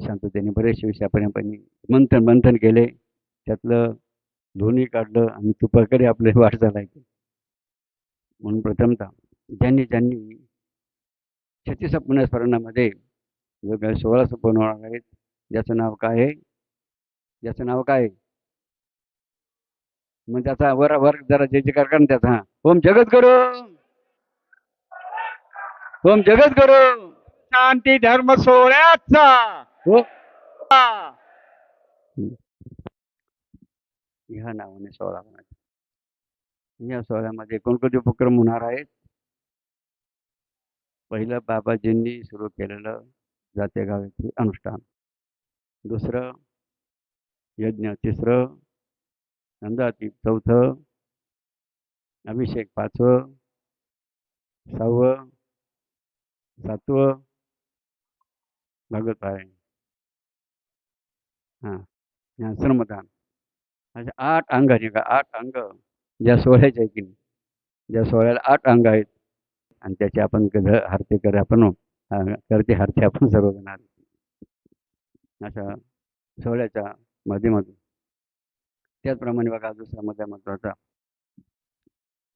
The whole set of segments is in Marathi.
शांततेने बरेचसे विषय आपण मंथन मंथन केले. त्यातलं धोनी काढलं आणि तुपाकडे आपले वाटचाल आहे म्हणून प्रथमतः ज्यांनी ज्यांनी छत्तीस पुण्यस्मरणामध्ये जो काही सोळा संपन्न होणार आहेत ज्याचं नाव काय आहे? ज्याचं नाव काय आहे? मग त्याचा वर वर जरा जे जे कर ना त्याचा. ओम जगत करो ओम जगत करो शांती धर्म सोहळ्याचा! हो. ह्या नावाने सोहळा होणार या सोहळ्यामध्ये कोणकोणते उपक्रम होणार आहेत? पहिलं बाबाजींनी सुरू केलेलं जाते गावाचे अनुष्ठान. दुसरं यज्ञ. तिसरं नंदातीप चौथं अभिषेक. पाचवं सहावं सातवं भागवत पारायण हां. हां श्रमदान असे आठ अंग आहेत का? आठ अंग. ज्या सोहळ्याचे आहे की नाही? ज्या सोहळ्याला आठ अंग आहेत. आणि त्याचे आपण कध हरते कर आपण करते हरते आपण सर्वजण आहोत. अशा सोहळ्याच्या माध्यमातून. त्याचप्रमाणे बघा दुसरा मुद्दा महत्त्वाचा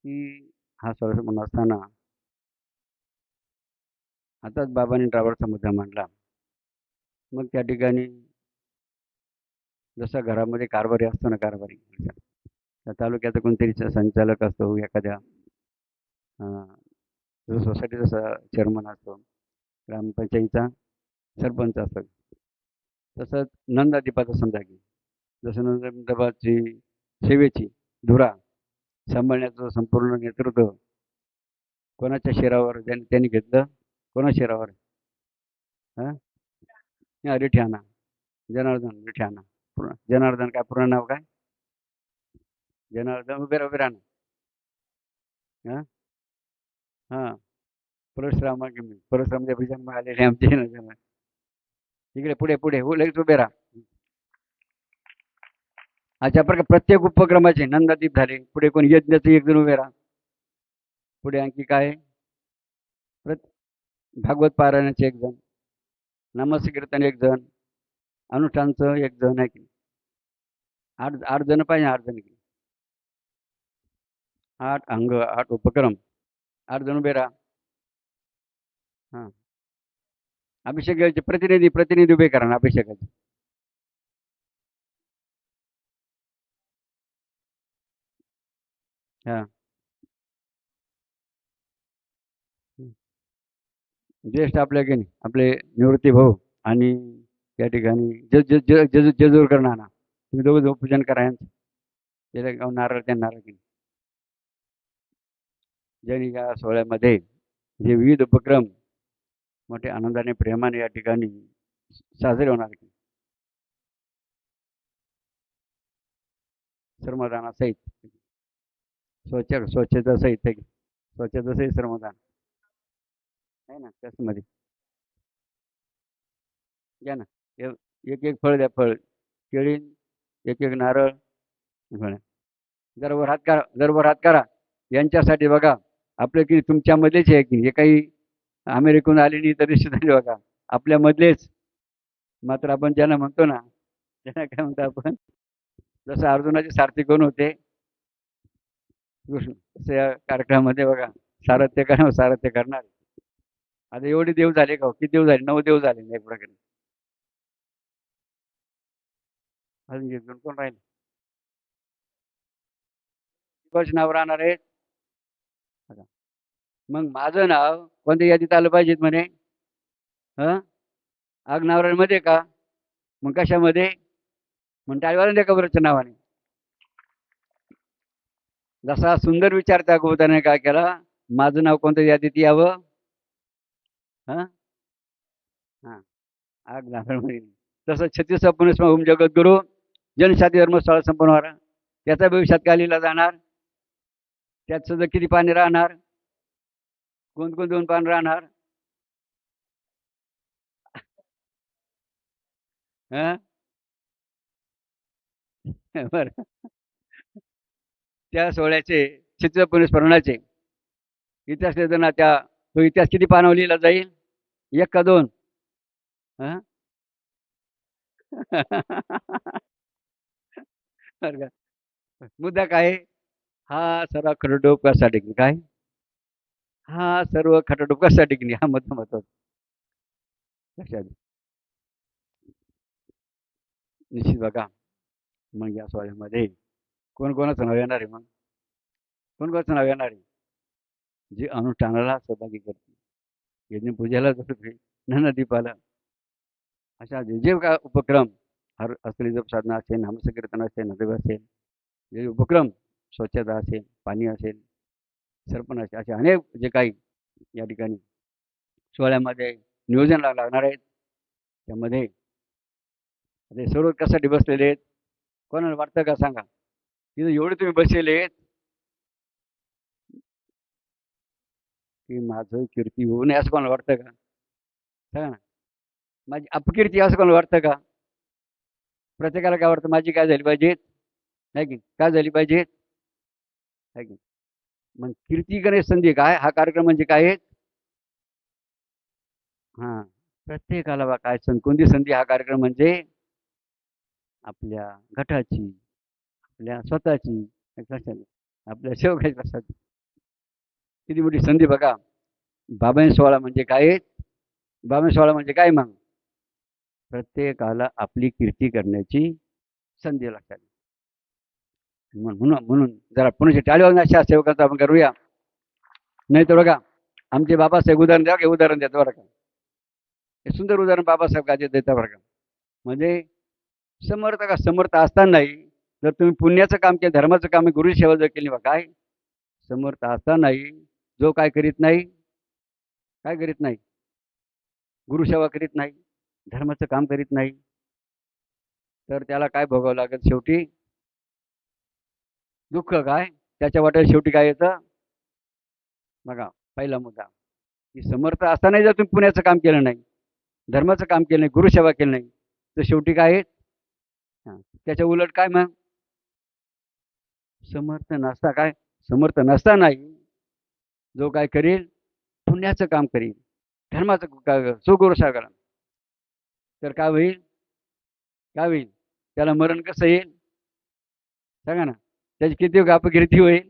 की हा सोहळा म्हणून असताना आताच बाबांनी ड्रायव्हरचा मुद्दा मांडला. मग त्या ठिकाणी जसं घरामध्ये कारभारी असतो ना कारभारी त्या तालुक्याचा कोणतरी संचालक असतो एखाद्या जो सोसायटीचा चेअरमन असतो ग्रामपंचायतीचा सरपंच असतो. तसंच नंदादीपाचा समजा की जसं नंदादीपाची सेवेची धुरा सांभाळण्याचं संपूर्ण नेतृत्व कोणाच्या शिरावर ज्यांनी त्यांनी घेतलं? कोणा शिरावर हां रिठ्याना जनार्दन रिठ्याना. पूर्ण. जनार्दन काय पूर्ण नाव काय? जनार्दन उभे उभे राहणार. हा? हां. हां परशुराम परशुराम आलेले आमचे इकडे पुढे पुढे. हो लगेच उभे राहा. अशा प्रकारे प्रत्येक उपक्रमाचे नंदादीप झाले. पुढे कोण यज्ञाचे एक जण उभे राहा. पुढे आणखी काय? प्रत भागवत पारायणाचे एक जण. नामसकीर्तन एक जण. अनुष्ठानचं एक जण आहे की आठ आठ जण पाहिजे आठ जण आठ अंग आठ उपक्रम. आठ जण उभे राहा. हां. अभिषेकाचे प्रतिनिधी प्रतिनिधी उभे करा ना अभिषेकाचे. हां. ज्येष्ठ आपल्या की नाही? आपले निवृत्ती भाऊ आणि त्या ठिकाणी जज ज जज जजूर करणार ना तुम्ही दोघं दोघं पूजन करा यांचं. त्याला नारळ त्या नारळ की ज्यांनी या सोहळ्यामध्ये जे विविध उपक्रम मोठे आनंदाने प्रेमाने या ठिकाणी साजरे होणार की श्रमदानासहित स्वच्छ स्वच्छता सहित स्वच्छता सहित श्रमदान आहे ना? त्याच्यामध्ये घ्या ना. एक एक फळ द्या फळ. केळी एक एक नारळ. जर वर हात करा जरा वर हात करा. यांच्यासाठी बघा आपले की तुमच्यामध्येच आहे की हे काही अमेरिकून आले नाही तरी सुद्धा बघा आपल्यामधलेच. मात्र आपण ज्यांना म्हणतो ना त्यांना काय म्हणतो आपण जसं अर्जुनाचे सारथी कोण होते? कृष्ण तसं या कार्यक्रमामध्ये बघा सारथ्य करणार सारथ्य करणार. आता एवढे देव झाले का हो? किती देव झाले? नऊ देव झाले ना एक प्रकारे. अजून एक कोण राहील? कोणाचे नाव राहणार आहे मग माझं नाव कोणत्या यादीत आलं पाहिजेत म्हणे? हं? आग नावरांमध्ये का? मग कशामध्ये? मग टाळीवाला का बरंच्या नावाने. जसा सुंदर विचार त्या गोताने काय केला? माझं नाव कोणत्या यादीत यावं? हां? हां. आग नावरांमध्ये तसं छत्तीस पुणे ओम जगद्गुरु जनशाती धर्मस्थळ संपन्न होणार. त्याचा भविष्यात काय लिहिला जाणार? त्यात सुद्धा किती पाणी राहणार? कोण कोण दोन पान राहणार? बर. त्या सोहळ्याचे चित्र स्मरणाचे. इतिहास लिहिताना त्या तो इतिहास किती पानावर लिहिला जाईल? एक का दोन? बरं का? मुद्दा काय? आहे? हा सर्व खटाटोप कसा टिकणे काय? हा सर्व खटाटोप कसा टिकणे हा मुद्दा महत्त्वाचा. लक्षात घ्या. निश्चित बघा. मग या सोहळ्यामध्ये कोणकोणाचं नाव येणार आहे मग? कोणकोणाचं नाव येणार आहे? जे अनुष्ठानाला सहभागी करते. यज्ञ पूजेला जाते नदीपाला अशा जे जे काय उपक्रम हर असलेली जप साधना असेल नामसंकीर्तन असेल नदीव असेल जे उपक्रम स्वच्छता असेल पाणी असेल सरपण असेल असे अनेक जे काही या ठिकाणी सोहळ्यामध्ये नियोजन लागणार आहेत. त्यामध्ये ते सर्व कशासाठी बसलेले आहेत? कोणाला वाटतं का सांगा? तिथं एवढे तुम्ही बसलेले आहेत? की माझं कीर्ती होऊ नये असं कोणाला वाटतं का? सांगा माझी अपकीर्ती असं कोणाला वाटतं का? प्रत्येकाला काय वाटतं माझी काय झाली पाहिजे? नाही की? काय झाली पाहिजे? है की? मग कीर्ती गणेश संधी काय? हा कार्यक्रम म्हणजे काय आहे? हां. प्रत्येकाला बा काय सं कोणती संधी हा कार्यक्रम म्हणजे? आपल्या गटाची आपल्या स्वतःची कशाने आपल्या सेवकाची कशाची? किती मोठी संधी बघा. बाबांनी सोहळा म्हणजे काय? आहे बाबांनी सोहळा म्हणजे काय मग? प्रत्येकाला आपली कीर्ती करण्याची संधी लागतात म्हणून म्हणून- म्हणून जरा पुण्याची टाळी वाजून अशा सेवकांचं आपण करूया. नाही तर बघा आमचे बाबासाहेब उदाहरण द्या की उदाहरण देतं बरं का? हे सुंदर उदाहरण बाबासाहेब का देता बरं का? म्हणजे समर्थ का समर्थ असतानाही जर तुम्ही पुण्याचं काम केलं धर्माचं काम गुरु सेवा जर केली बा काय? समर्थ असतानाही जो काय करीत नाही काय करीत नाही? गुरुसेवा करीत नाही. धर्माचं काम करीत नाही. तर त्याला काय भोगावं लागेल शेवटी? दुःख काय? त्याच्या वाट्याला शेवटी काय येतं बघा पहिला मुद्दा. की समर्थ असतानाही जर तुम्ही पुण्याचं काम केलं नाही धर्माचं काम केलं नाही गुरुसेवा केली नाही तर शेवटी काय त्याच्या उलट काय मग? समर्थ नसता काय? समर्थ नसता नाही जो काय करेल पुण्याचं काम करील. धर्माचं सुगुरुसा करा तर काय होईल? काय होईल? त्याला मरण कसं येईल? सांगा ना. त्याची किती गापगिरती होईल?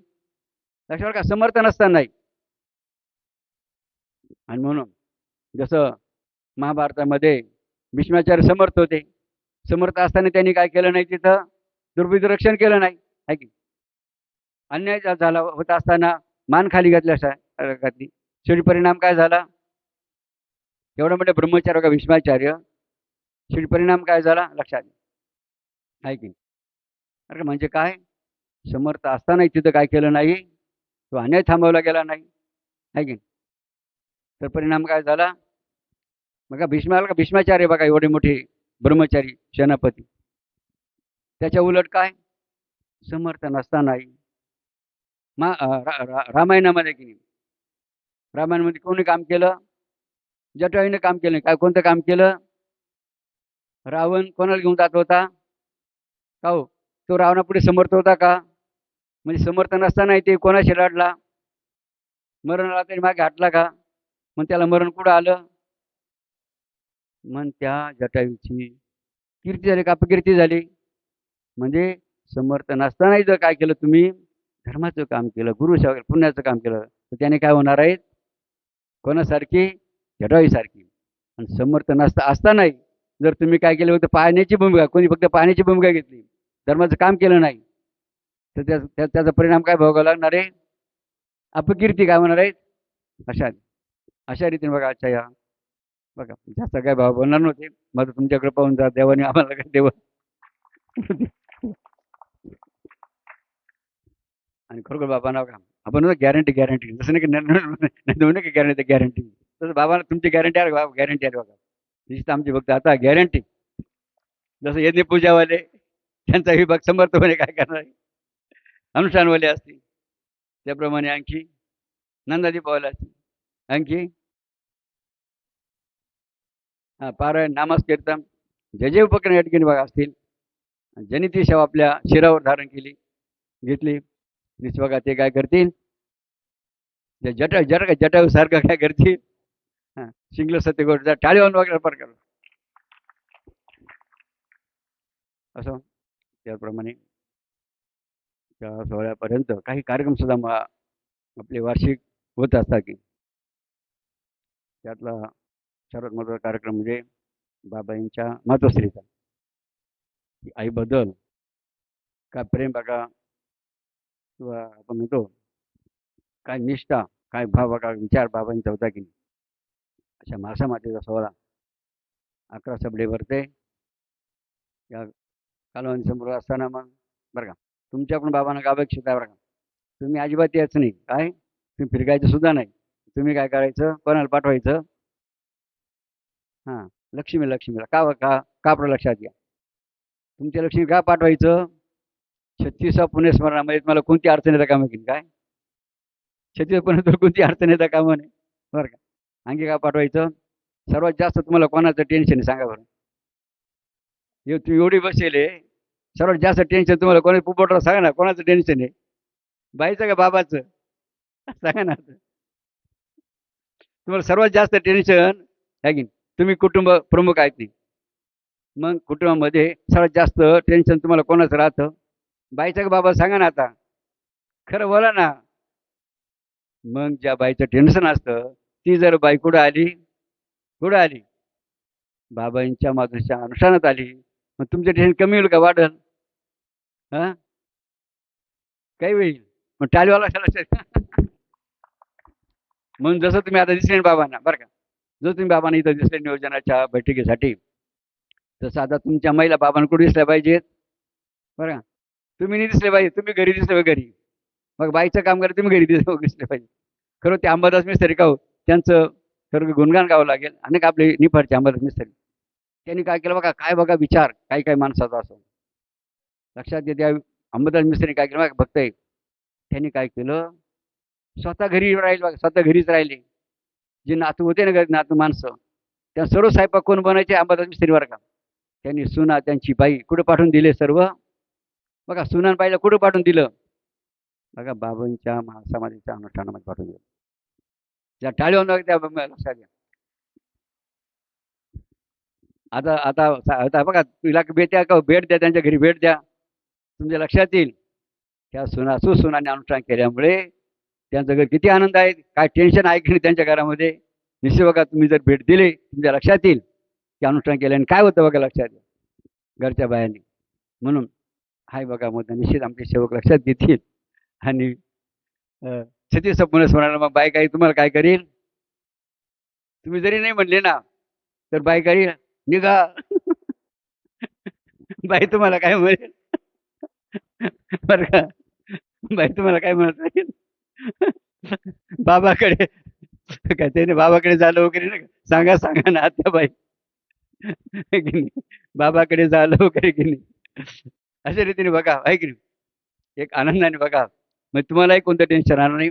लक्षात का? समर्थ नसतानाही आणि म्हणून जसं महाभारतामध्ये भीष्माचार्य समर्थ होते. समर्थ असताना त्यांनी काय केलं नाही तिथं? दुर्बुद्धी रक्षण केलं नाही. आहे की? अन्याय झाला होत असताना मान खाली घातल्या घातली. शेवटी परिणाम काय झाला? एवढं मोठे ब्रह्मचार्य का? भीष्माचार्य? शेवटी परिणाम काय झाला? लक्षात घ्या. आहे की अरे म्हणजे काय? समर्थ असतानाही तिथं काय केलं नाही? तो अन्याय थांबवला गेला नाही. आहे की तर परिणाम काय झाला? बघा भीष्माला का? भीष्माचार्य बघा एवढे मोठे ब्रह्मचारी सेनापती. त्याच्या उलट काय? समर्थ नसतानाही. मा रा- रामायणामध्ये की नाही? रामायणामध्ये कोणी काम केलं? जटाईनं काम केलं काय कोणतं काम केलं? रावण कोणाला घेऊन जात होता? का हो? तो रावणापुढे समर्थ होता का? म्हणजे समर्थ नसतानाही ते कोणाशी लढला? मरण आला तरी मागे हाटला का? मग त्याला मरण कुठं आलं? मग त्या जटायूची कीर्ती झाली का? अपकीर्ती झाली. म्हणजे समर्थ नसतानाही जर काय केलं तुम्ही धर्माचं काम केलं गुरु सेवा पुण्याचं काम केलं तर त्याने काय होणार आहेत? कोणासारखी? जटावीसारखी आणि समर्थ नसता असतानाही जर तुम्ही काय केलं फक्त पाहण्याची भूमिका कोणी फक्त पाहण्याची भूमिका घेतली धर्माचं काम केलं नाही तर त्या त्याचा परिणाम काय भोगावा लागणार आहे अपकीर्ती काय होणार आहे अशा अशा रीतीने बघा अच्छा या बघा जास्त काय भाव बोलणार नव्हते माझं तुमच्याकडे पाहून जा देवाने आम्हाला काय देव आणि खरोखर बाबांना नाव का आपण गॅरंटी गॅरंटी जसं नाही की गॅरंटी गॅरंटी तसं बाबांना तुमची गॅरंटी आहे बाबा गॅरंटी आहे बघा निश्चित आमची भक्त आता गॅरंटी जसं यज्ञ पूजावाले त्यांचा विभाग समर्थपणे काय करणार आहे? अनुष्ठानवाले असतील. त्याप्रमाणे आणखी नंदादीपावाले असतील. आणखी? हा पारायण नामस्कीर्तन जे जे उपक्रम या ठिकाणी बघा असतील. ज्यांनी ती सेवा आपल्या शिरावर धारण केली घेतली. निश्चित बघा ते काय करतील? ते जटा जट जटासारखं काय करतील? ಸಿಂಗ್ಲ ಸತಿ सत्यगोट ಟಾಳಿ ಒಂದು वगैरे पर करा असं त्याप्रमाणे त्या सोहळ्यापर्यंत काही कार्यक्रमसुद्धा मा आपले वार्षिक होत असतात की त्यातला सर्वात महत्त्वाचा कार्यक्रम म्हणजे बाबाईंच्या मातोश्रीचा आईबद्दल काय प्रेम बघा किंवा आपण म्हणतो काय निष्ठा काय भाव बघा विचार बाबांचा होता की अशा मासा मातीचा सोहळा अकरा सबडेवरते या कालवणीसमोर असताना मग बरं का तुमच्याकडून बाबांना काय अपेक्षित आहे बरं का तुम्ही अजिबात यायचं नाही काय तुम्ही फिरकायचं सुद्धा नाही तुम्ही काय करायचं कोणाला पाठवायचं हां लक्ष्मी लक्ष्मीला का का का लक्षात घ्या तुमच्या लक्ष्मी का पाठवायचं छत्तीसा पुणे स्मरणामध्ये तुम्हाला कोणती अडचण येतं कामं केली काय छत्तीस पुणे तुला कोणती अडचण येतं कामं नाही बरं का आणखी काय पाठवायचं? सर्वात जास्त तुम्हाला कोणाचं टेन्शन सांगा बरं. एव- तुम्ही एवढी बसेल सर्वात जास्त टेन्शन तुम्हाला कोणी पुपटला सांगा ना कोणाचं टेन्शन आहे? बाईचं का बाबाचं? सांगा ना. तुम्हाला सर्वात जास्त टेन्शन आहे की तुम्ही कुटुंब प्रमुख आहेत नाही. मग कुटुंबामध्ये सर्वात जास्त टेन्शन तुम्हाला कोणाचं राहतं? बाईचं का बाबा सांगा ना आता. खरं बोला ना. मग ज्या बाईचं टेन्शन असतं ती जर बाई कुठं आली कुठं आली? बाबांच्या मातृच्या अनुष्ठानात आली. मग तुमचं टेन्शन कमी होईल का वाढल हां? काही होईल. मग टाळीवाला लक्षात म्हणून जसं तुम्ही आता दिसले बाबांना बरं का? जसं तुम्ही बाबांना इथं दिसले नियोजनाच्या बैठकीसाठी तसं आता तुमच्या महिला बाबांकडून दिसल्या पाहिजेत? बरं का? तुम्ही नाही दिसले पाहिजे तुम्ही घरी दिसले घरी. मग बाईचं काम करा तुम्ही घरी दिसले दिसले पाहिजे खरं ते अंबादास मिस्त्री का हो? त्यांचं सर्व गुणगान गावं लागेल. अनेक आपले निफाडचे अंबादास मिस्त्री त्यांनी काय केलं बघा काय बघा विचार काही काही माणसाचा असो. लक्षात येते त्या अंबादास मिस्त्री काय केलं बघा भक्त आहे त्यांनी काय केलं? स्वतः घरी राहील बघा स्वतः घरीच राहिले. जे नातू होते ना नातू माणसं त्या सर्व साहेब कोण बनायचे अंबादास मिस्त्रीवर का? त्यांनी सुना त्यांची बाई कुठं पाठवून दिले सर्व? बघा सुनान बाईला कुठं पाठवून दिलं? बघा बाबांच्या महासमाधीच्या अनुष्ठानामध्ये पाठवून दिलं. ज्या टाळी होऊन त्या लक्षात घ्या. आता आता आता बघा तुला भेट द्या का? भेट द्या त्यांच्या घरी भेट द्या. तुमच्या लक्षात येईल. त्या सुना सुसुनाने अनुष्ठान केल्यामुळे त्यांचं घर किती आनंद आहे. काय टेन्शन आहे की नाही त्यांच्या घरामध्ये? निश्चित बघा तुम्ही जर भेट दिली तुमच्या लक्षात येईल की अनुष्ठान केल्याने काय होतं बघा लक्षात. येईल घरच्या बायाने म्हणून हाय बघा मग निश्चित आमचे सेवक लक्षात घेतील. आणि छत्तीस पुणे म्हणाला मग बाय काही तुम्हाला काय करील तुम्ही जरी नाही म्हणले ना तर बाय करील निघा. बाई तुम्हाला काय म्हणेल? बरं का? बाई तुम्हाला काय म्हणत राहील? बाबाकडे काय त्याने बाबाकडे झालं वगैरे ना सांगा सांगा ना आता बाई. बाबाकडे झालं वगैरे की नाही? अशा रीतीने बघा आहे की नाही? एक आनंदाने बघा. मग तुम्हालाही कोणतं टेन्शन राहणार नाही.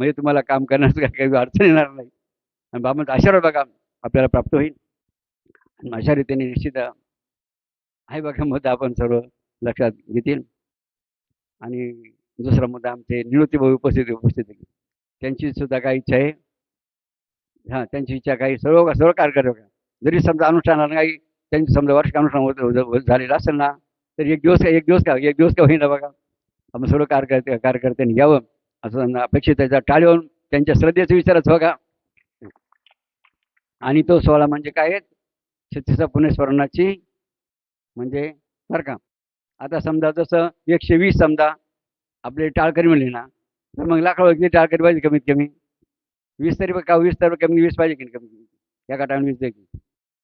म्हणजे तुम्हाला काम करण्यास काही काही अडचण येणार नाही. आणि बाबांचा आशीर्वाद बघा आपल्याला प्राप्त होईल. आणि अशा रीतीने निश्चित आहे बघा मुद्दा आपण सर्व लक्षात घेतील. आणि दुसरा मुद्दा आमचे निवृत्तीभाऊ उपस्थित उपस्थित त्यांची सुद्धा काही इच्छा आहे. हां त्यांची इच्छा काही सर्व सर्व कार्यकर्ते बघा. जरी समजा अनुष्ठानाला काही त्यांची समजा वार्षिक अनुष्ठान होत झालेलं असेल ना तर एक दिवस एक दिवस का एक दिवस का होईना बघा. आपण सर्व कार्यकर्ते कार्यकर्त्यांनी यावं. असं अपेक्षित आहे. टाळून त्यांच्या श्रद्धेचा विचारच बघा. आणि तो सोहळा म्हणजे काय? छत्तीसा पुण्यस्मरणाची म्हणजे बरं का. आता समजा जसं एकशे वीस समजा आपले टाळकरी म्हणले ना तर मग लाकडं किती टाळकरी पाहिजे कमीत कमी? वीस तरी का वीस तरी कमी वीस पाहिजे की नाही कमी? एका टाइम वीस दे की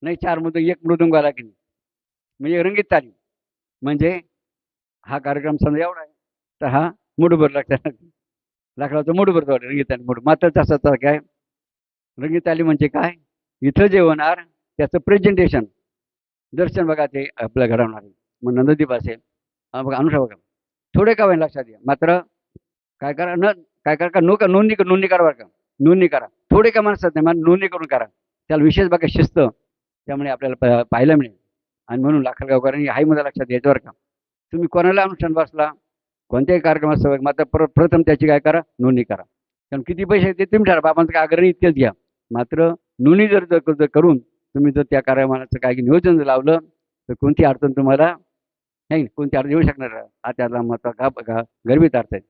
नाही चार मृदुंग एक मृदुंग आला की नाही. म्हणजे रंगीत तालीम म्हणजे हा कार्यक्रम समजा एवढा आहे तर हा मुठभर लागतात लाकडाचं मुठभर भरतो रंगीत तालीम मुठ. मात्र तसं तर काय? रंगीत आली म्हणजे काय? इथं जे होणार त्याचं प्रेझेंटेशन दर्शन बघा ते आपल्या घडवणार आहे. मग नंददीप असेल बघा अनुषा बघा. थोडे का होईल लक्षात घ्या. मात्र काय करा न काय करा का? नो का नोंदणी नोंदणी करा बरं का. नोंदणी करा. थोडे का माणसात नाही मला नोंदणी करून करा. त्याला विशेष बघा शिस्त. त्यामुळे आपल्याला प- पाहायला मिळेल. आणि म्हणून लाखलगावकरांनी हाही मुद्दा लक्षात घ्यायचं बरं का. तुम्ही कोणाला अनुष्ठान बसला? कोणत्याही कार्यक्रमात सहभाग मात्र प्र प्रथम त्याची काय करा नोंदणी करा. कारण किती पैसे ते तुम्ही ठरा बाबांचं काय आग्रह इतकेच घ्या. मात्र नोंदणी जर जर जर करून तुम्ही जर त्या कार्यक्रमाचं काही नियोजन जर लावलं तर कोणती अडचण तुम्हाला नाही कोणती अडचण येऊ शकणार हा त्याला मात्र गा गा गर्भित अर्थ आहे.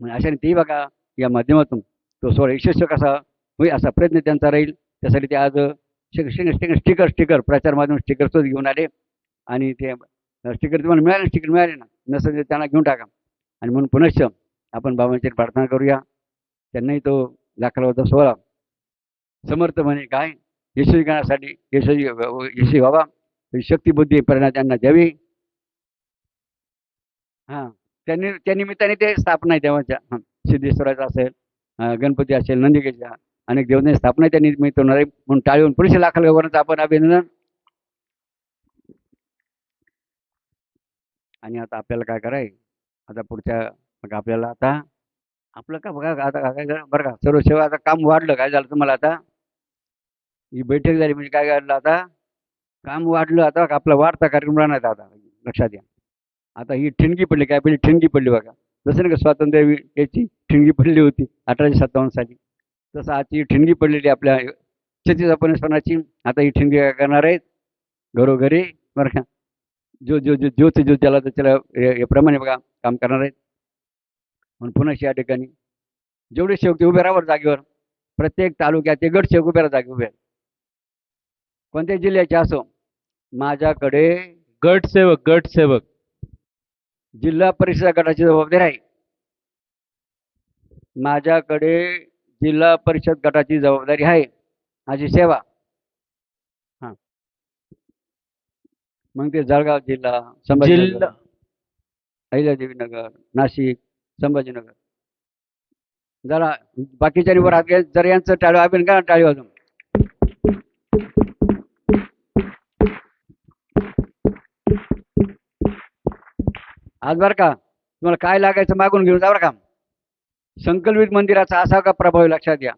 म्हणजे अशाने तेही बघा या माध्यमातून तो सोळा यशस्वी कसा होईल असा प्रयत्न त्यांचा राहील. त्यासाठी ते आज स्टिकर स्टिकर स्टिकर प्रचार माध्यम स्टिकर सुद्धा घेऊन आले. आणि ते स्टिकर तुम्हाला मिळाले स्टिकर मिळाले ना. नसेल तर त्यांना घेऊन टाका. आणि म्हणून पुनश्च आपण बाबांची प्रार्थना करूया. त्यांनाही तो दाखला होता सोहळा समर्थ म्हणे काय? यशस्वी करण्यासाठी यशस्वी यशस्वी व्हावा ही बुद्धी प्रेरणा त्यांना द्यावी. हां त्यांनी त्या निमित्ताने ते स्थापना आहे देवाच्या. सिद्धेश्वराचा असेल गणपती असेल नंदिकेच्या अनेक देवतांची स्थापना त्या निमित्त होणार. आहे म्हणून टाळीवून पुरुष लाखाला गव्हर्नरचं आपण अभिनंदन आणि आता आपल्याला काय कराय आता पुढच्या मग आपल्याला आता आपलं का बघा आता काय झालं बरं का सर्व सेवा आता काम वाढलं काय झालं तुम्हाला आता? ही बैठक झाली म्हणजे काय झालं आता? काम वाढलं आता आपला वाढता कार्यक्रम राहणार आता लक्षात घ्या. आता ही ठिणगी पडली काय पहिली ठिणगी पडली बघा. जसं नाही का स्वातंत्र्य याची ठिणगी पडली होती अठराशे सत्तावन्न साली. तसं आजची ठिणगी पडलेली आपल्या छत्तीस सणाची आता ही ठिणगी काय करणार आहेत घरोघरी बरं का. जो जो जो ज्योत ज्योत ज्याला त्याला हे- याप्रमाणे बघा काम करणार आहेत. म्हणून पुन्हा या ठिकाणी जेवढे ते उभे राहावर जागेवर प्रत्येक तालुक्यात ते गट सेवक उभे राहा जागे उभे आहेत. कोणत्याही जिल्ह्याचे असो माझ्याकडे गट सेवक गट सेवक. जिल्हा परिषद गटाची जबाबदारी आहे. माझ्याकडे जिल्हा परिषद गटाची जबाबदारी आहे. माझी सेवा. मग ते जळगाव जिल्हा संभाजीनगर जिल्हा. अहिल्यादेवी नगर नाशिक संभाजीनगर. जरा बाकीच्या वर हात घ्या जरा यांचं टाळी आपण का टाळी वाजून आज बरं का तुम्हाला काय लागायचं मागून घेऊन जा बरं का. संकल्पित मंदिराचा असा का प्रभाव आहे लक्षात घ्या.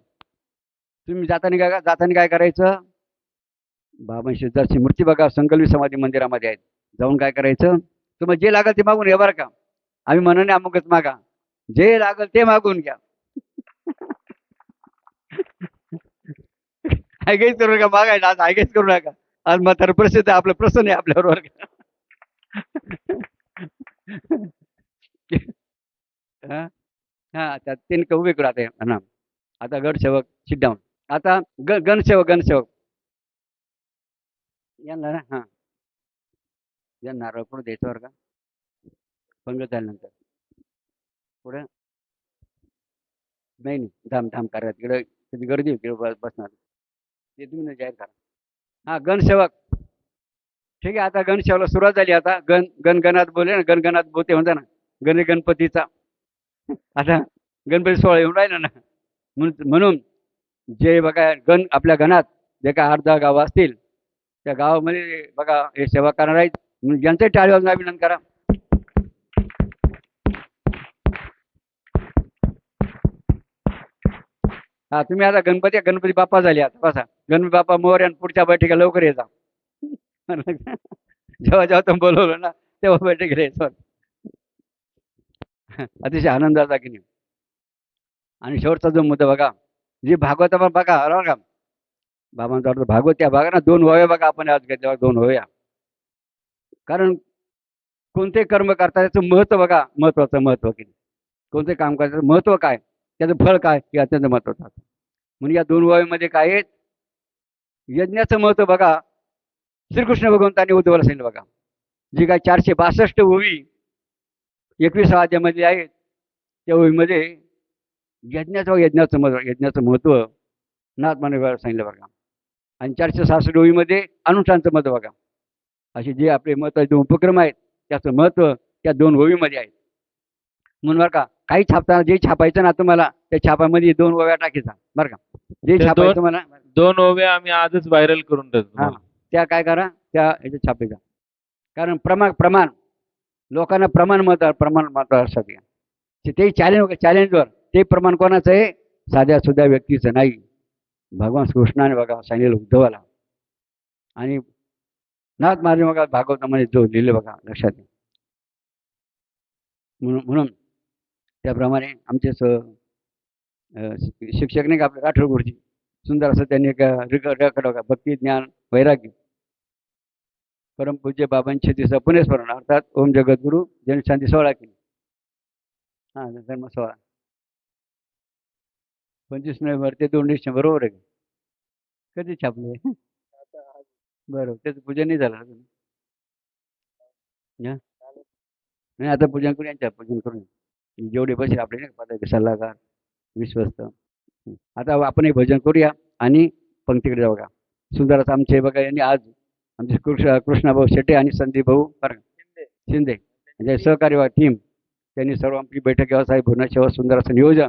तुम्ही जाताना काय जाताना काय करायचं? बाबा सिद्धार्थची मूर्ती बघा संकल्पी समाधी मंदिरामध्ये आहेत. जाऊन काय करायचं? तुम्हाला जे लागेल ते मागून घ्या बरं का. आम्ही मनाने अमुकच मागा. जे लागेल ते मागून घ्या. ऐकायच करू नका मागायला आज ऐकायच करू नका. आज म्हातारं प्रसिद्ध आपलं प्रसन्न आहे आपल्याबरोबर हा? हा त्यात तीन का करू आता हा. आता गडसेवक सिट डाऊन आता ग गणसेवक गणसेवक. यांना ना हां. या नारळ पुढे द्यायचं बरं का? पंगत झाल्यानंतर. पुढे? नाही नाही. धाम धाम करा तिकडे किती गर्दी होती बस बसणार. ते तुम्ही जाहीर करा. हां गणसेवक. ठीक आहे आता गणसेवाला सुरुवात झाली. आता गण गणगणात बोले ना गणगणात बोते म्हणता ना गण गणपतीचा आता गणपती सोहळा येऊन राहिला ना. म्हणून म्हणून जे बघा गण आपल्या गणात जे काय आठ दहा गावं असतील त्या गावामध्ये बघा हे सेवा करणार आहेत. म्हणून ज्यांचं टाळी वाजून अभिनंदन करा. हा तुम्ही आता गणपती गणपती बाप्पा झाले आता बसा. गणपती बाप्पा मोर आणि पुढच्या बैठकीला लवकर येता जेव्हा जेव्हा तुम्ही बोलवलं ना तेव्हा बैठकीला यायचं अतिशय आनंदाचा की नाही. आणि शेवटचा जो मुद्दा बघा जी भागवत बघा बरोबर बाबांचा अर्थ भागवत या बघा दोन व्हाव्या बघा आपण आज घेतल्यावर दोन व्हाव्या कारण कोणते कर्म करता त्याचं महत्त्व बघा महत्वाचं महत्त्व की कोणते काम करायचं महत्त्व काय? त्याचं फळ काय? हे अत्यंत महत्वाचं असतं म्हणून या दोन वयामध्ये काय आहेत यज्ञाचं महत्त्व बघा. श्रीकृष्ण भगवंतांनी उद्धवाला सांगितलं बघा. जी काय चारशे बासष्ट ओवी एकवीस अध्यामध्ये आहेत त्या ओवीमध्ये यज्ञाचं यज्ञाचं महत्त्व यज्ञाचं महत्त्व नाथ मानवाला सांगितलं बघा. आणि चारशे सहासष्ट ओवीमध्ये अनुष्ठानचं महत्त्व बघा. असे जे आपले महत्त्वाचे उपक्रम आहेत त्याचं महत्त्व त्या दोन ओवीमध्ये आहे म्हणून बरं का काही छापताना जे छापायचं ना तुम्हाला त्या छापामध्ये दोन ओव्या टाकायचा. बरं का? जे छापायचं मला दोन ओव्या आम्ही आजच व्हायरल करून देतो हा. त्या काय करा त्या याच्यात छापायचा. कारण प्रमाण प्रमाण लोकांना प्रमाण मत प्रमाण मत असतात ते चॅलेंज चॅलेंजवर ते प्रमाण कोणाचं आहे? साध्या सुद्धा व्यक्तीचं नाही. भगवान कृष्णाने बघा सांगितलं उद्धवाला. आणि नाथ महाराज बघा भागवतामध्ये जो लिहिले बघा लक्षात म्हणून म्हणून त्याप्रमाणे आमचे स शिक्षक नाही का आपले राठोड गुरुजी सुंदर असं त्यांनी एक रेकॉर्ड बघा भक्ती ज्ञान वैराग्य परमपूज्य बाबांचे दिवस पुणे स्मरण अर्थात ओम जगद्गुरु जनशांती सोहळा केली. हां धर्म सोहळा. पंचवीस नोव्हेंबर ते दोन डिसेंबर बरोबर आहे? कधी छापले? बरं त्याचं पूजन नाही झालं अजून? नाही आता पूजन करू यांच्या पूजन करून जेवढे बसे आपले पदाचे सल्लागार विश्वस्त. आता आपण एक भजन करूया आणि पंक्तीकडे जाऊ का? सुंदरच आमचे बघा यांनी आज आमचे कृष्ण कृष्णाभाऊ शेटे आणि संदीप भाऊ? शिंदे. म्हणजे सहकारी टीम त्यांनी सर्व आमची बैठक व्यवसाय भुवनेश्वर सुंदर असं नियोजन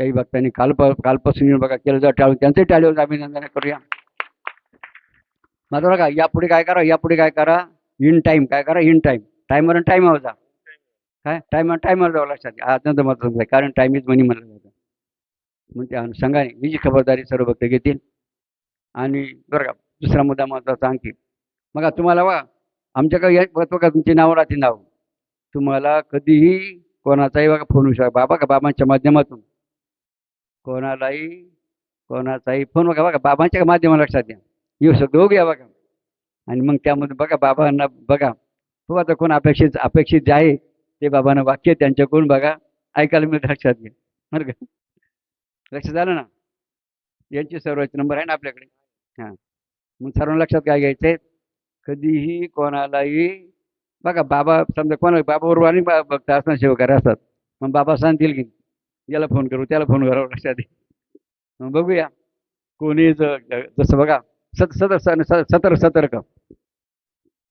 त्याही भक्तांनी काल कालपासून बघा केलं जातं टाळून. त्यांचंही टाळीवर अभिनंदन करूया. मात्र बघा यापुढे काय करा यापुढे काय करा इन टाईम काय करा इन टाईम टायमर आणि टाईमावर जा. काय? टायमर टायमर जावं लक्षात घ्या. महत्वाचं मात्र कारण टाईम इज मनी म्हणलं जातं. मग त्या अनुषंगाने ही जी खबरदारी सर्व भक्त घेतील. आणि बरं का दुसरा मुद्दा महत्त्वाचा आणखी. मग तुम्हाला वा आमच्याकडे या बघा तुमची नावं राहतील नाव. तुम्हाला कधीही कोणाचाही बघा फोन होऊ शकता. बाबा का बाबांच्या माध्यमातून. कोणालाही कोणाचाही फोन बघा बघा बाबांच्या माध्यमाला लक्षात घ्या. येऊ शकतो हो घ्या बघा. आणि मग त्यामध्ये बघा बाबांना बघा. तो आता कोण अपेक्षित अपेक्षित जे आहे ते बाबांना वाक्य त्यांच्याकडून बघा ऐकायला मी लक्षात घ्या. बरं का? लक्षात झालं ना? यांचे सर्वच नंबर आहे ना आपल्याकडे? हां. मग सर्वांना लक्षात काय घ्यायचं आहे? कधीही कोणालाही बघा बाबा समजा कोणा बाबाबरोबर आणि बा- असणार सेवकारी असतात. मग बाबा सांगतील की याला फोन करू त्याला फोन करावं लक्षात घे बघूया. कोणी जसं बघा सत सतर सतर्क सतर सतर्क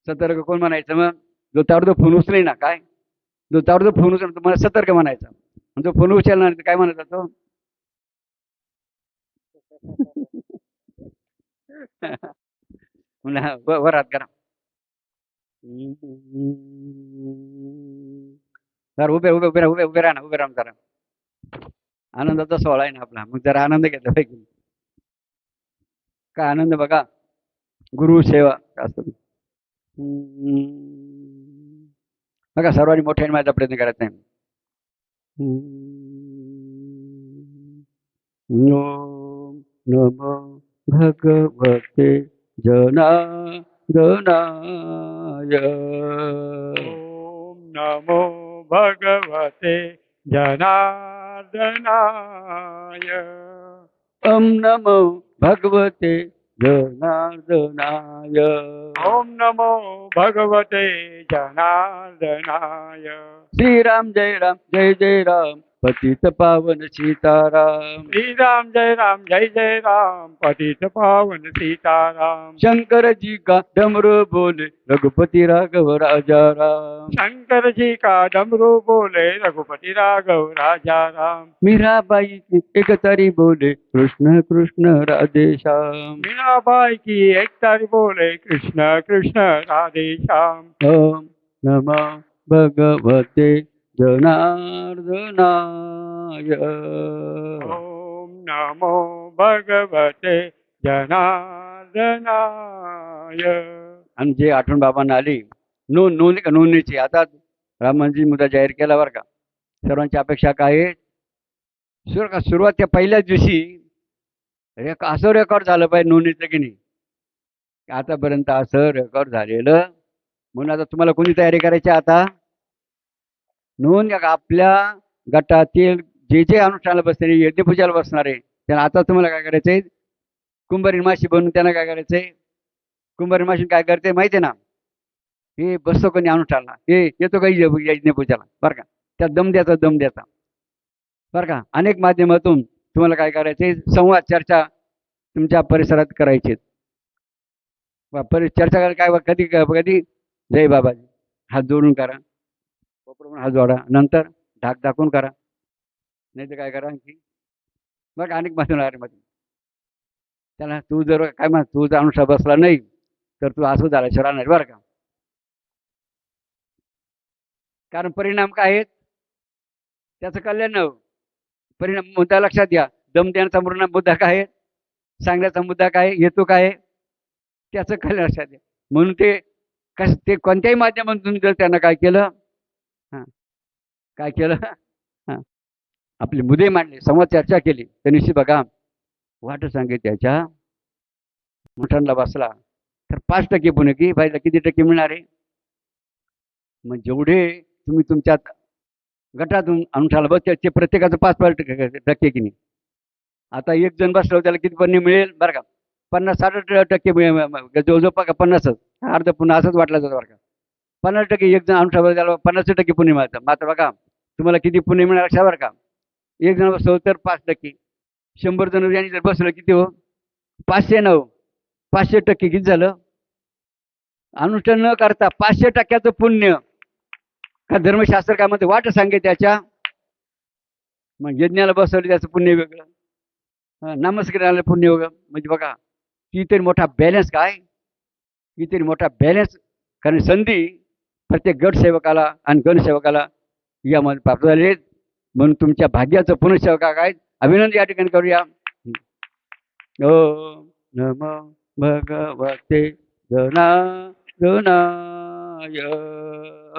सतर्क. कोण म्हणायचं मग? जो तावडतो फोन उचले ना काय? जो तावडतो फोन उचल मला सतर्क म्हणायचा. आणि जो फोन उचलणार तर काय म्हणायचा तो? वरात करा. उभे उभे उभे उभे उभे राहा ना उभे राहा करा जरा. आनंदाचा सोहळा आहे ना आपला. मग जरा आनंद घेतला पाहिजे. का आनंद बघा. गुरु सेवा असं. बघा सर्वांनी मोठ्याने माझा प्रयत्न करायचा आहे हम्म. ओम नमो भगवते जनार्दनाय. ओम नमो भगवते जना जनार्दनाय ओम नमो भगवते जनार्दनाय। ओम नमो भगवते जनार्दनाय। श्रीराम जय राम जय जय राम। पतित पावन सीताराम। श्रीराम जय राम जय जय राम। पतित पावन सीताराम। शंकर जी का डमरू बोले रघुपति राघव राजा राम। शंकर जी का डमरू बोले रघुपति राघव राजा राम। मीराबाई की एक तारी बोले कृष्ण कृष्ण राधे श्याम। मीराबाई की एक तारी बोले कृष्ण कृष्ण राधे श्याम। ओम नमो भगवते जनार्दनाय ओम नमो भगवते जनार्दनाय। आणि जे आठवण बाबांना आली नोंद नोंद का? नोंदणीची. आता रामांची मुद्दा जाहीर केला बरं का? सर्वांची अपेक्षा काय आहे? सुर का? सुरुवात त्या पहिल्याच दिवशी रेक असं रेकॉर्ड झालं पाहिजे नोंदणीचं की नाही? आतापर्यंत असं रेकॉर्ड झालेलं. म्हणून आता तुम्हाला कोणी तयारी करायची आता? म्हणून का आपल्या गटातील जे जे अनुष्ठानाला बसणारे यज्ञपूजाला बसणारे त्यांना आता तुम्हाला काय करायचं आहे कुंभारी माशी त्यांना काय करायचं आहे कुंभारी काय करते माहिती आहे ना? हे बसतो कोणी अनुष्ठानला? हे येतो काही यज्ञपूजाला बरं का. त्या दम द्याचा दम द्याचा बरं का. अनेक माध्यमातून तुम्हाला काय करायचं आहे संवाद चर्चा तुमच्या परिसरात करायची परि चर्चा करायला काय बा- कधी कधी? जय बाबाजी. हात जोडून करा. करून हात जोडा. नंतर ढाक दाखवून करा. नाही तर काय करा आणखी मग अनेक मधून अरे मध्ये त्याला तू जर काय म्हण तू जर अनुष्ठा बसला नाही तर तू असं झाल्याशिवाय राहणार बरं का? कारण परिणाम काय आहेत? त्याचं कल्याण न परिणाम मुद्दा लक्षात घ्या. दम देण्याचा पूर्ण मुद्दा काय आहे? सांगण्याचा मुद्दा काय येतो हेतू काय आहे? त्याचं कल्याण लक्षात घ्या. म्हणून ते कस ते कोणत्याही माध्यमातून जर त्यांना काय केलं हां. काय केलं? हां. आपले मुदे मांडले समोर चर्चा केली. त्या निश्चित बघा वाट सांगे त्याच्या मुठांना बसला. तर पाच टक्के पुणे की पाहिजे किती टक्के मिळणार आहे? मग जेवढे तुम्ही तुमच्या गटातून अनुष्ठाला बस ते प्रत्येकाचं पाच पाच टक्के टक्के की नाही? आता एक जण बसलो हो, त्याला किती पुण्य मिळेल? बरं का. पन्नास साठ टक्के मिळेल जवळजवळ पन्नासच. अर्ध पुन्हा असंच वाटलं जातं बरं का. पन्नास टक्के एक जण आमच्यावर त्याला पन्नास टक्के पुण्य मिळतं. मात्र बघा तुम्हाला किती पुण्य मिळणार लक्षात बरं का? एक जण बसलो तर पाच टक्के. शंभर जण यांनी जर बसलं किती हो? पाचशे नऊ. पाचशे टक्के किती झालं? अनुष्ठान न करता पाचशे टक्क्याचं पुण्य. का धर्मशास्त्र काय म्हणते? वाट सांगे त्याच्या. मग यज्ञाला बसवलं त्याचं पुण्य वेगळं. हं, नामस्काराला पुण्य वेगळं. म्हणजे बघा कितीतरी मोठा बॅलन्स काय? कितीतरी मोठा बॅलन्स कारण संधी प्रत्येक गटसेवकाला आणि गणसेवकाला यामध्ये प्राप्त झाले म्हणून तुमच्या भाग्याचं पुनर्सेवका काय अभिनंदन या ठिकाणी करूया. ओ नम भगवते जनार्दनाय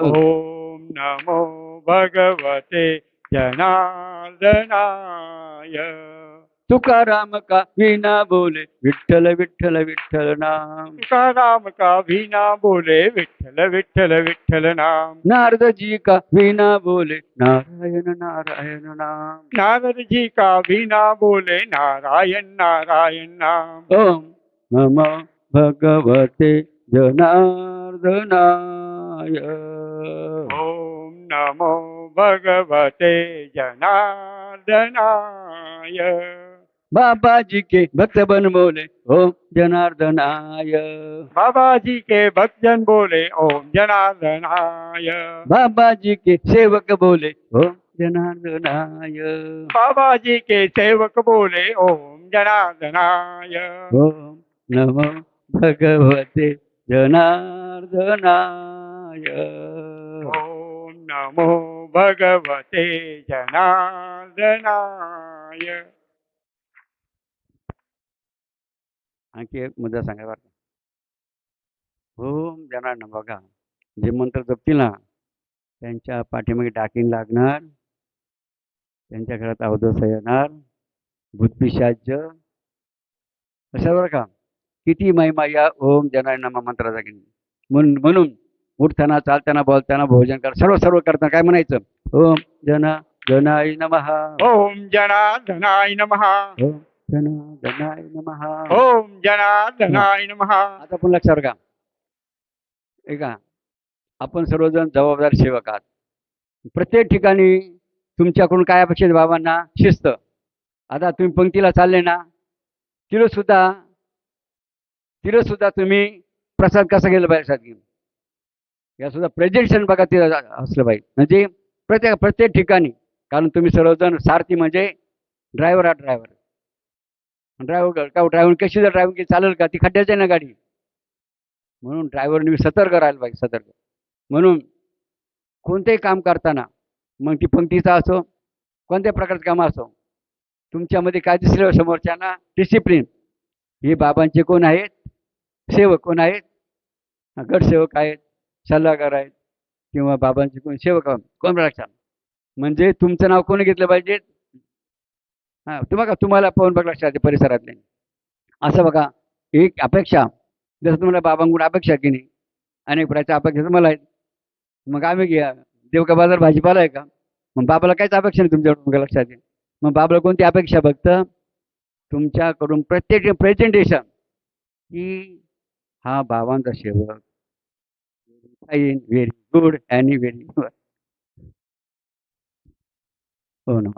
ओम नमो भगवते जनार्दनाय तुकाराम का विना बोले विठ्ठल विठ्ठल विठ्ठल नाम तुकाराम का भीना बोले विठ्ठल विठ्ठल विठ्ठल नाम नारद जी का विना बोले नारायण नारायण नाम नारद जी का भीना बोले नारायण नारायण नाम ओम नम भगवते जनार्दनाय ओम नमो भगवते जनार्दनाय बाबाजी के भक्त बन बोले ओम जनार्दनाय। बाबाजी के भक्तजन बोले ओम जनार्दनाय। बाबाजी के सेवक बोले ओम जनार्दनाय। बाबाजी के सेवक बोले ओम जनार्दनाय। ओम नमो भगवते जनार्दनाय। ओम नमो भगवते जनार्दनाय। आणखी एक मुद्दा सांगा बरं का. ओम जनार्दन बघा. जे मंत्र जपतील ना त्यांच्या पाठीमागे डाकीन लागणार. त्यांच्या घरात अवधस येणार. भूतपिशाच अशा बरं का? किती महिमा या ओम जनार्दन मंत्राचा की. म्हणून म्हणून उठताना चालताना बोलताना भोजन कर सर्व सर्व करताना काय म्हणायचं? ओम जना जनाय नमः. ओम जनार्दनाय नमः. ओम नमः। ओम जनार्दनाय नमः। आता पण लक्षात का? ऐका आपण सर्वजण जबाबदार सेवक आहात. प्रत्येक ठिकाणी तुमच्याकडून काय अपेक्षित बाबांना? शिस्त. आता तुम्ही पंक्तीला चालले ना तिला सुद्धा तिला सुद्धा तुम्ही प्रसाद कसा गेला पाहिजे घेऊन? या सुद्धा प्रेझेंटेशन बघा तिला असलं पाहिजे. म्हणजे प्रत्येक प्रत्येक ठिकाणी कारण तुम्ही सर्वजण सारथी म्हणजे ड्रायव्हर हा ड्रायव्हर. ड्रायव्हर का ड्रायव्हर कशी जर ड्रायव्हिंग केली चालेल का? ती खड्ड्याची आहे ना गाडी. म्हणून ड्रायव्हरने सतर्क राहायला पाहिजे सतर्क. म्हणून कोणतेही काम करताना मग ती पंक्तीचा असो कोणत्या प्रकारचं काम असो तुमच्यामध्ये कायदेशीर समोरच्यांना डिसिप्लिन हे बाबांचे कोण आहेत? सेवक कोण आहेत? गटसेवक आहेत सल्लागार आहेत किंवा बाबांचे कोण सेवक कोण लक्षात म्हणजे तुमचं नाव कोणी घेतलं पाहिजे? हां बघा तुम्हाला पाहून बघ लक्षात परिसरातले. असं बघा एक अपेक्षा जसं तुम्हाला बाबांकडून अपेक्षा की नाही अनेक प्रकारच्या अपेक्षा तुम्हाला आहेत. मग आम्ही घ्या देवका बाजार भाजीपाला आहे का? मग बाबाला काहीच अपेक्षा नाही तुमच्याकडून लक्षात येईल मग बाबाला कोणती अपेक्षा बघतं तुमच्याकडून प्रत्येक प्रेझेंटेशन की हा बाबांचा सेवक fine very good and very good हो ना.